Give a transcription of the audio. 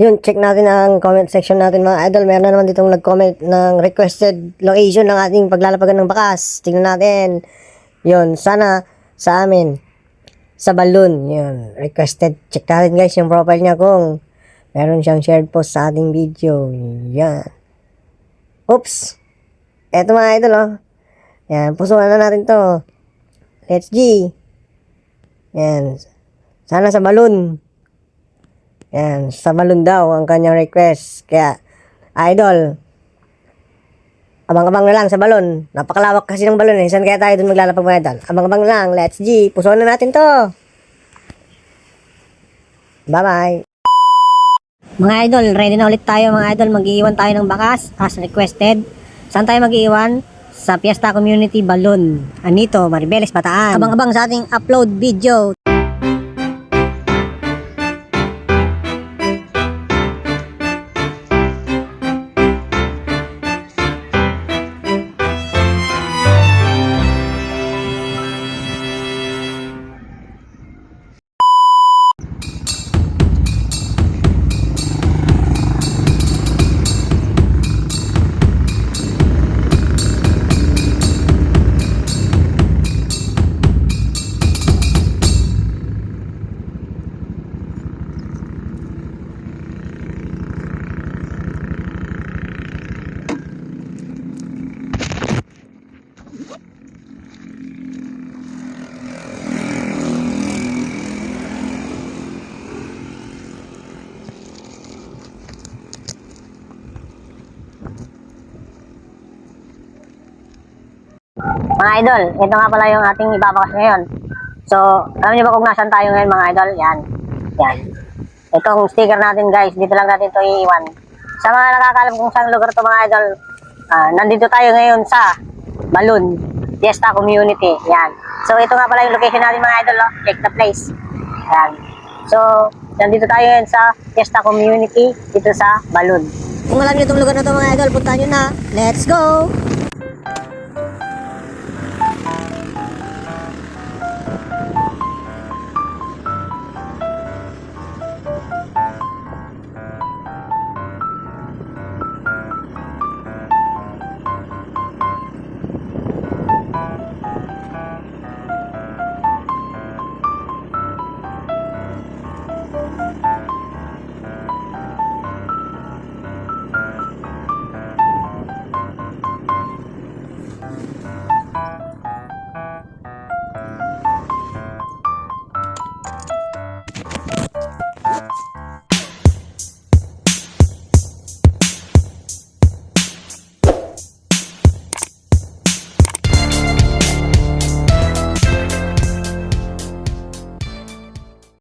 Yun, check natin ang comment section natin mga idol. Meron na naman ditong nag-comment ng requested location ng ating paglalapagan ng bakas. Tingnan natin. Yun, sana sa amin. Sa balloon. Yun, requested. Check natin guys yung profile niya kung meron siyang shared post sa ating video. Yan. Oops. Eto mga idol oh. Yan, pusuan na natin to. Let's G. Yan. Sana sa balloon. Yan, sa balloon daw ang kanyang request. Kaya, idol, abang-abang na lang sa balon. Napakalawak kasi ng balon eh. Saan kaya tayo dun maglalapag mga idol? Abang-abang lang. Let's G. Pusuan na natin to. Bye-bye. Mga idol, ready na ulit tayo mga idol. Mag-iiwan tayo ng bakas as requested. Saan tayo mag-iiwan? Sa Fiesta Community Balloon. Anito, Maribeles, Bataan. Abang-abang sa ating upload video. Mga idol, ito nga pala yung ating ibabakas ngayon. So, alam niyo ba kung nasan tayo ngayon mga idol? Yan. Yan. Itong sticker natin guys, dito lang natin ito iiwan. Sa mga nakakalam kung saan lugar to mga idol, ah, nandito tayo ngayon sa Balloon, Fiesta Community. Yan. So, ito nga pala yung location natin mga idol. Oh. Check the place. Yan. So, nandito tayo ngayon sa Fiesta Community, dito sa Balloon. Kung alam niyo itong lugar na to mga idol, punta nyo na. Let's go!